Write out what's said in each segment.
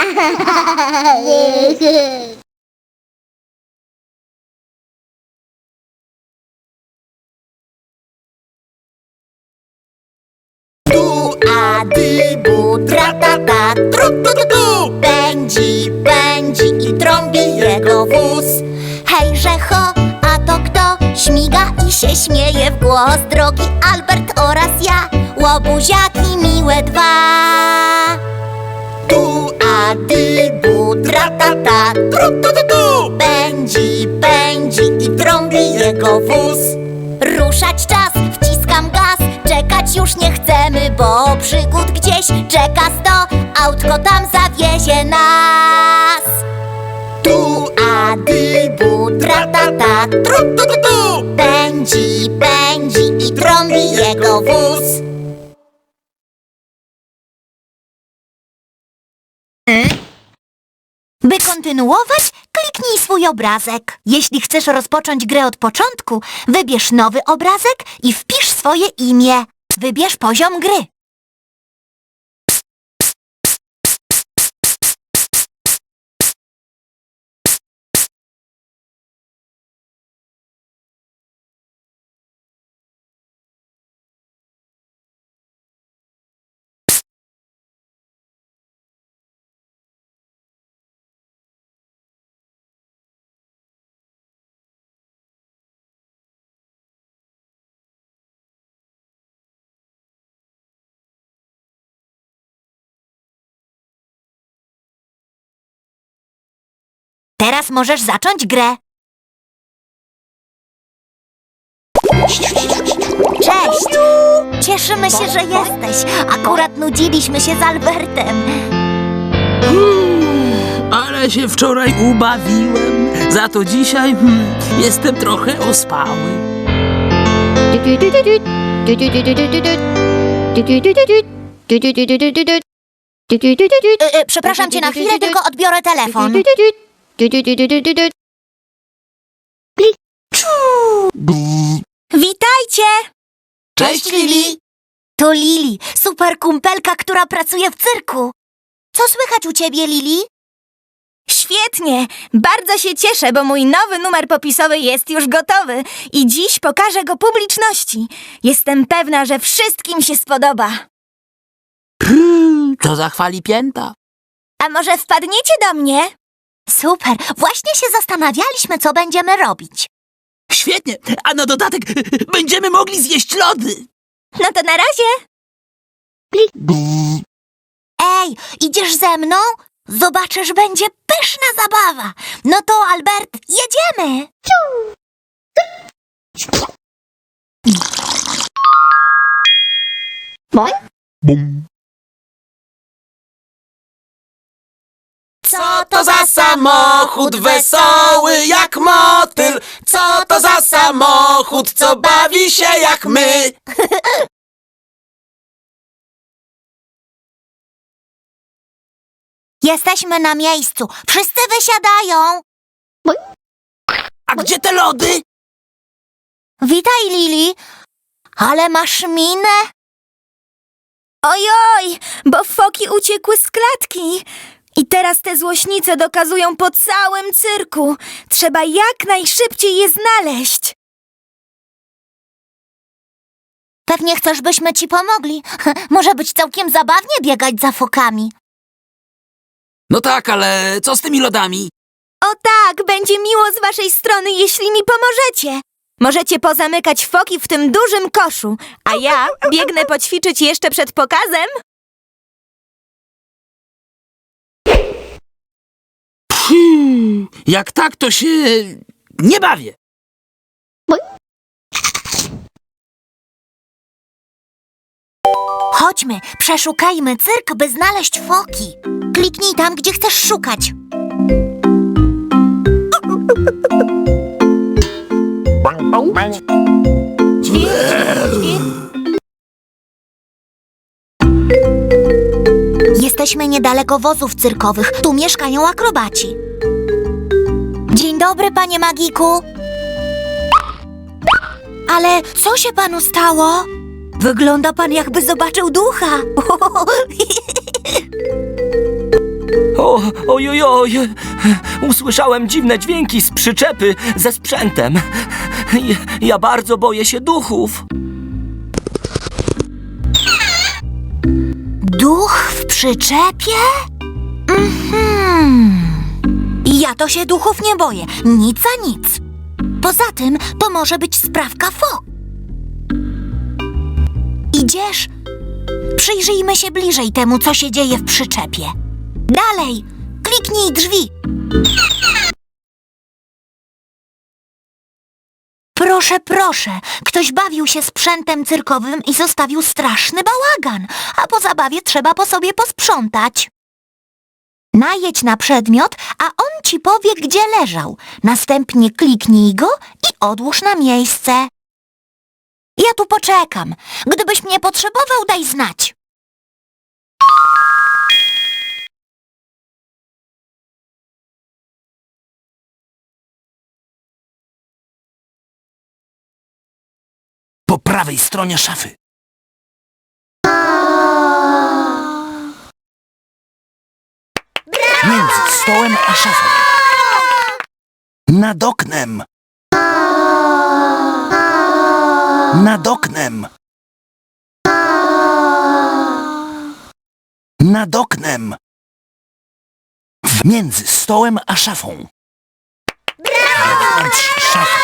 Tu a di bu tra ta ta tru tu tu tu. Pędzi, pędzi i trąbi jego wóz. Hejże ho, a to kto? Śmiga i się śmieje w głos. Drogi Albert oraz ja Łobuziaki miłe dwa. Tu a di bu tra ta ta. Tru tu tu tu. Pędzi, pędzi i trąbi jego wóz. Ruszać czas, wciskam gaz. Czekać już nie chcemy, bo przygód gdzieś czeka sto. Autko tam zawiezie nas. Tu a di bu tra ta ta. Tru tu tu tu. Pędzi, pędzi i trąbi jego wóz By kontynuować, kliknij swój obrazek. Jeśli chcesz rozpocząć grę od początku, wybierz nowy obrazek i wpisz swoje imię. Wybierz poziom gry. Teraz możesz zacząć grę. Cześć! Cieszymy się, że jesteś. Akurat nudziliśmy się z Albertem. Ale się wczoraj ubawiłem. Za to dzisiaj hmm, jestem trochę ospały. Y, y, przepraszam cię na chwilę, tylko odbiorę telefon. Witajcie! Cześć, Lili! To Lili, super kumpelka, która pracuje w cyrku. Co słychać u ciebie, Lili? Świetnie! Bardzo się cieszę, bo mój nowy numer popisowy jest już gotowy i dziś pokażę go publiczności. Jestem pewna, że wszystkim się spodoba. To zachwali pięta. A może wpadniecie do mnie? Super, właśnie się zastanawialiśmy, co będziemy robić. Świetnie, a na dodatek będziemy mogli zjeść lody. No to na razie. Ej, idziesz ze mną? Zobaczysz, będzie pyszna zabawa. No to, Albert, jedziemy! Co to za samochód wesoły jak motyl? Co to za samochód, co bawi się jak my? Jesteśmy na miejscu. Wszyscy wysiadają. A gdzie te lody? Witaj, Lili. Ale masz minę? Ojoj, bo foki uciekły z klatki. I teraz te złośnice dokazują po całym cyrku. Trzeba jak najszybciej je znaleźć. Pewnie chcesz, byśmy ci pomogli. Może być całkiem zabawnie biegać za fokami. No tak, ale co z tymi lodami? O tak, będzie miło z waszej strony, jeśli mi pomożecie. Możecie pozamykać foki w tym dużym koszu, a ja biegnę poćwiczyć jeszcze przed pokazem. Jak tak, to się nie bawię. Chodźmy, przeszukajmy cyrk, by znaleźć foki. Kliknij tam, gdzie chcesz szukać. Jesteśmy niedaleko wozów cyrkowych. Tu mieszkają akrobaci. Dobry, panie Magiku. Ale co się panu stało? Wygląda pan jakby zobaczył ducha. O, ojojoj! Usłyszałem dziwne dźwięki z przyczepy ze sprzętem. Ja, ja bardzo boję się duchów. Duch w przyczepie? Mhm. Ja to się duchów nie boję. Nic a nic. Poza tym to może być sprawka fo. Idziesz? Przyjrzyjmy się bliżej temu, co się dzieje w przyczepie. Dalej! Kliknij drzwi. Proszę, proszę, ktoś bawił się sprzętem cyrkowym i zostawił straszny bałagan, a po zabawie trzeba po sobie posprzątać. Najedź na przedmiot, a on ci powie, gdzie leżał. Następnie kliknij go i odłóż na miejsce. Ja tu poczekam. Gdybyś mnie potrzebował, daj znać. Po prawej stronie szafy. Między stołem a szafą. Nad oknem. Nad oknem. Nad oknem. Między stołem a szafą. Wewnątrz szafy.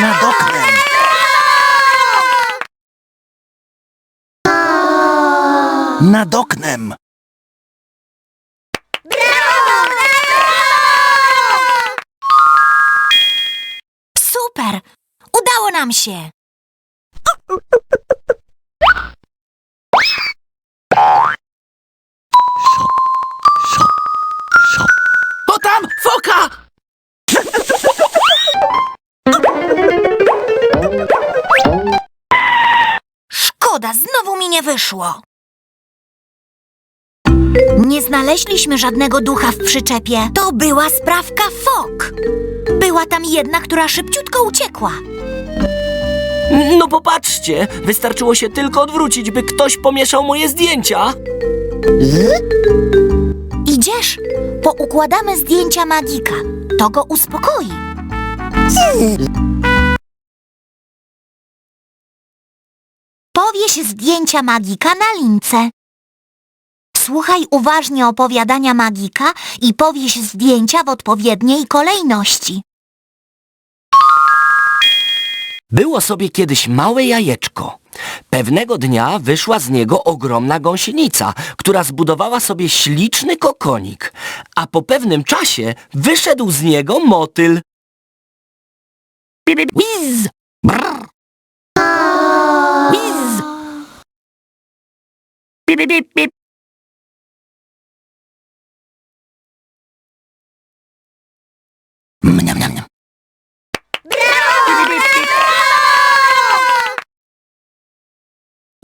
Nad oknem. Nad oknem. Nam się! O tam! Foka! Szkoda, znowu mi nie wyszło. Nie znaleźliśmy żadnego ducha w przyczepie. To była sprawka fok. Była tam jedna, która szybciutko uciekła. No popatrzcie, wystarczyło się tylko odwrócić, by ktoś pomieszał moje zdjęcia. Idziesz? Poukładamy zdjęcia magika. To go uspokoi. Powieś zdjęcia magika na lince. Słuchaj uważnie opowiadania magika i powieś zdjęcia w odpowiedniej kolejności. Było sobie kiedyś małe jajeczko. Pewnego dnia wyszła z niego ogromna gąsienica, która zbudowała sobie śliczny kokonik, a po pewnym czasie wyszedł z niego motyl.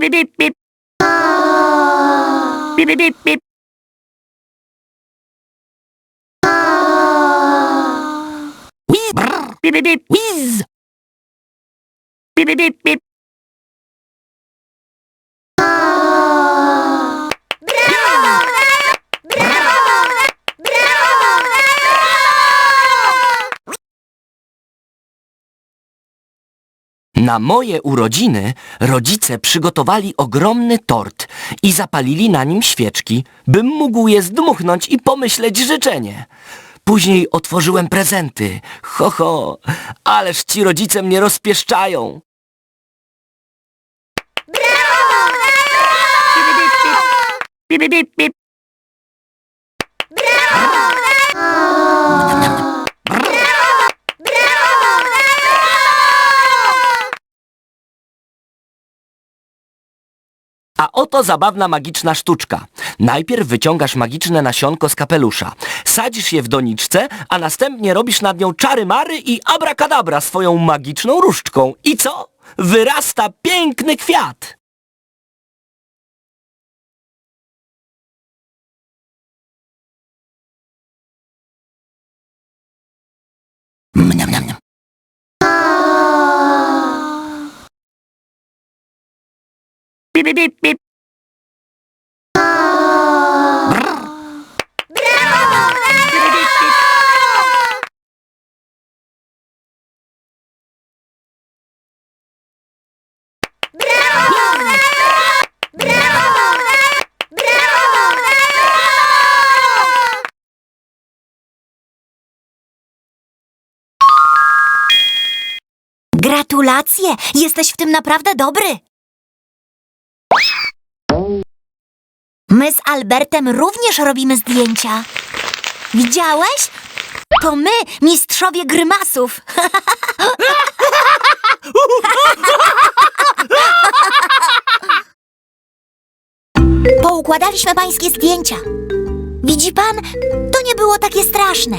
บปิ๊บปิ๊บปิ๊บปิ๊บปิ๊บปิ๊บวิบปิ๊บปิ๊บปิ๊บวิสปิ๊บปิ๊บปิ๊บปิ๊บ Na moje urodziny rodzice przygotowali ogromny tort i zapalili na nim świeczki, bym mógł je zdmuchnąć i pomyśleć życzenie. Później otworzyłem prezenty. Ho, ho, ależ ci rodzice mnie rozpieszczają. Pip, pip, pip, pip. A oto zabawna magiczna sztuczka. Najpierw wyciągasz magiczne nasionko z kapelusza, sadzisz je w doniczce, a następnie robisz nad nią czary mary i abracadabra swoją magiczną różdżką. I co? Wyrasta piękny kwiat. Mniam, mniam, mniam. Pip, pip, pip, pip. Gratulacje! Jesteś w tym naprawdę dobry! My z Albertem również robimy zdjęcia. Widziałeś? To my, mistrzowie grymasów. Poukładaliśmy pańskie zdjęcia. Widzi pan, to nie było takie straszne.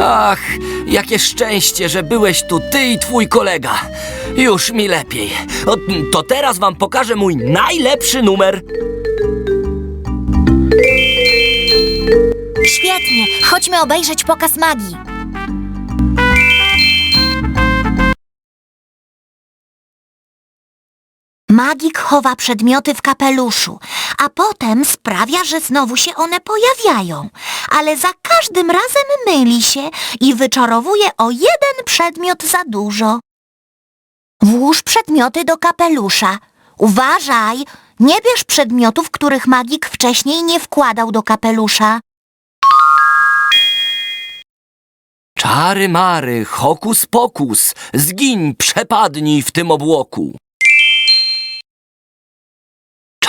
Ach, jakie szczęście, że byłeś tu ty i twój kolega. Już mi lepiej. O, to teraz wam pokażę mój najlepszy numer. Świetnie, chodźmy obejrzeć pokaz magii. Magik chowa przedmioty w kapeluszu, a potem sprawia, że znowu się one pojawiają, ale za każdym razem myli się i wyczarowuje o jeden przedmiot za dużo. Włóż przedmioty do kapelusza. Uważaj, nie bierz przedmiotów, których magik wcześniej nie wkładał do kapelusza. Czary mary, hokus pokus, zgiń, przepadnij w tym obłoku.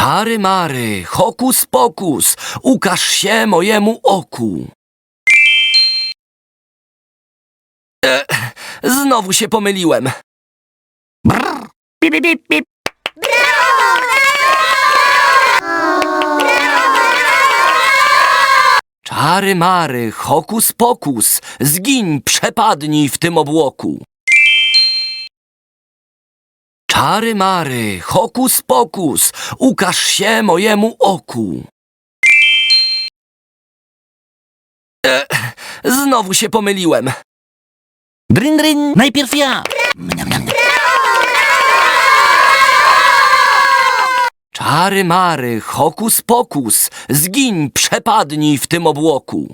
Czary mary, hokus pokus, ukaż się mojemu oku. E, znowu się pomyliłem. Brr, pip, pip, pip. Czary mary, hokus pokus, zgiń, przepadnij w tym obłoku. Czary mary, hokus pokus, ukaż się mojemu oku. E, znowu się pomyliłem. Drin, drin, najpierw ja. Mniam, mniam, mniam. Czary mary, hokus pokus, zgiń, przepadnij w tym obłoku.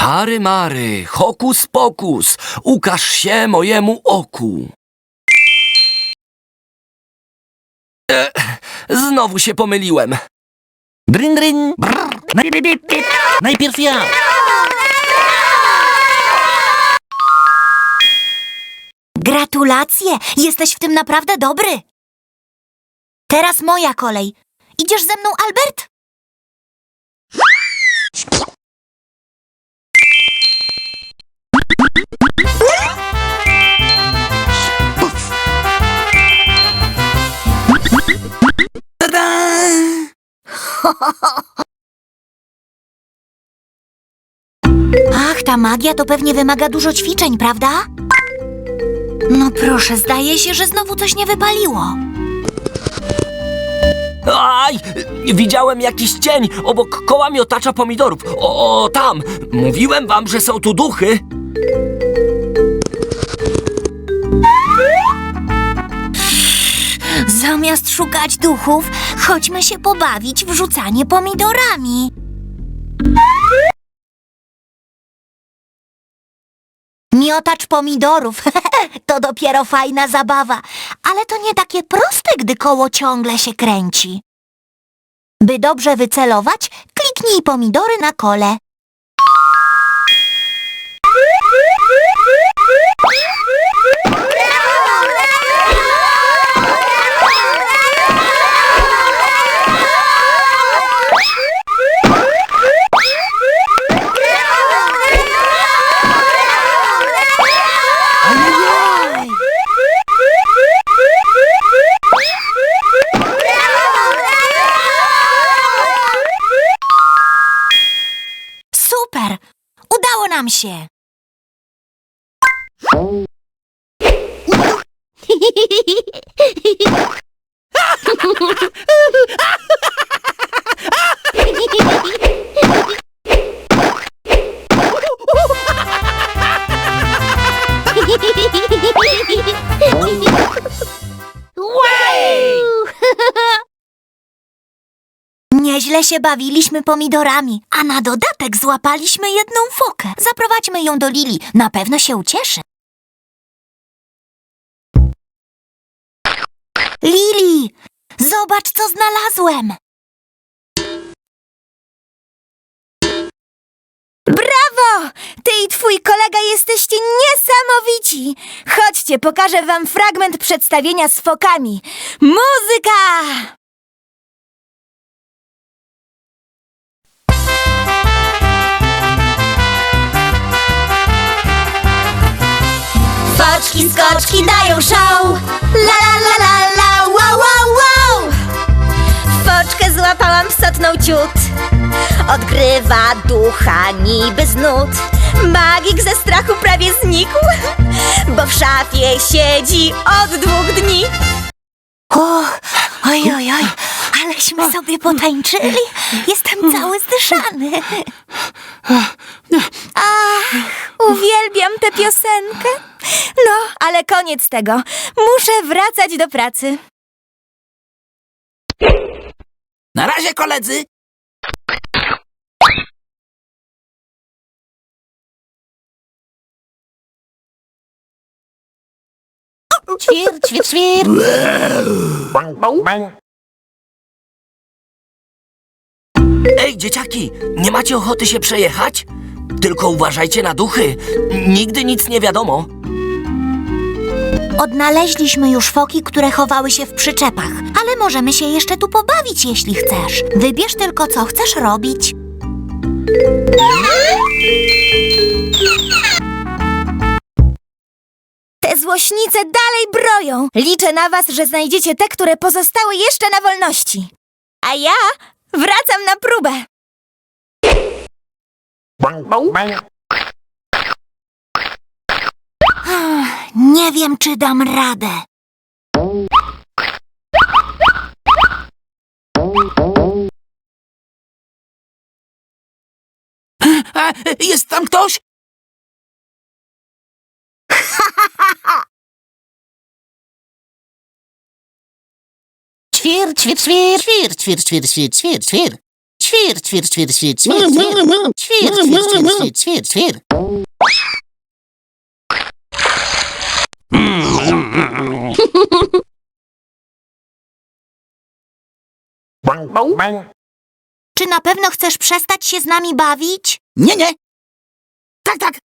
Czary mary, hokus pokus, ukaż się mojemu oku. E, znowu się pomyliłem. Drin, drin, brr, najpierw, najpierw ja. Gratulacje! Jesteś w tym naprawdę dobry! Teraz moja kolej. Idziesz ze mną, Albert? Ach, ta magia to pewnie wymaga dużo ćwiczeń, prawda? No proszę, zdaje się, że znowu coś nie wypaliło. Aj! Widziałem jakiś cień obok koła miotacza pomidorów. O, o, tam! Mówiłem wam, że są tu duchy. Szukać duchów, chodźmy się pobawić w rzucanie pomidorami. Miotacz pomidorów. to dopiero fajna zabawa, ale to nie takie proste, gdy koło ciągle się kręci. By dobrze wycelować, kliknij pomidory na kole. Udało nam się! Nieźle się bawiliśmy pomidorami, a na dodatek złapaliśmy jedną fokę. Zaprowadźmy ją do Lili, na pewno się ucieszy. Lili, zobacz co znalazłem. Brawo! ty i twój kolega jesteście niesamowici! Chodźcie, pokażę wam fragment przedstawienia z fokami. Muzyka! Foczki, skoczki dają show La la la la la, wow wow wow Foczkę złapałam sotną ciut. Odgrywa ducha niby z nut. Magik ze strachu prawie znikł, bo w szafie siedzi od dwóch dni. Oj, oj, oj, aleśmy sobie potańczyli. Jestem cały zdyszany. Ach, uwielbiam tę piosenkę. No, ale koniec tego. Muszę wracać do pracy. Na razie, koledzy! Ćwir, ćwir, ćwir. Ej, dzieciaki, nie macie ochoty się przejechać? Tylko uważajcie na duchy. Nigdy nic nie wiadomo. Odnaleźliśmy już foki, które chowały się w przyczepach, ale możemy się jeszcze tu pobawić, jeśli chcesz. Wybierz tylko, co chcesz robić. Te złośnice dalej broją. Liczę na was, że znajdziecie te, które pozostały jeszcze na wolności. A ja wracam na próbę. Nie wiem, czy dam radę. A, jest tam ktoś? Ćwir, ćwir, ćwir Ćwir, ćwir, ćwir, ćwir, ćwir, ćwir Ćwir, ćwir, ćwir, ćwir, ćwir, ćwir Ćwir, ćwir, ćwir, ćwir, ćwir, ćwir Czy na pewno chcesz przestać się z nami bawić? Nie, nie! Tak, tak!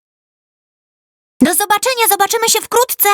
Do zobaczenia, zobaczymy się wkrótce.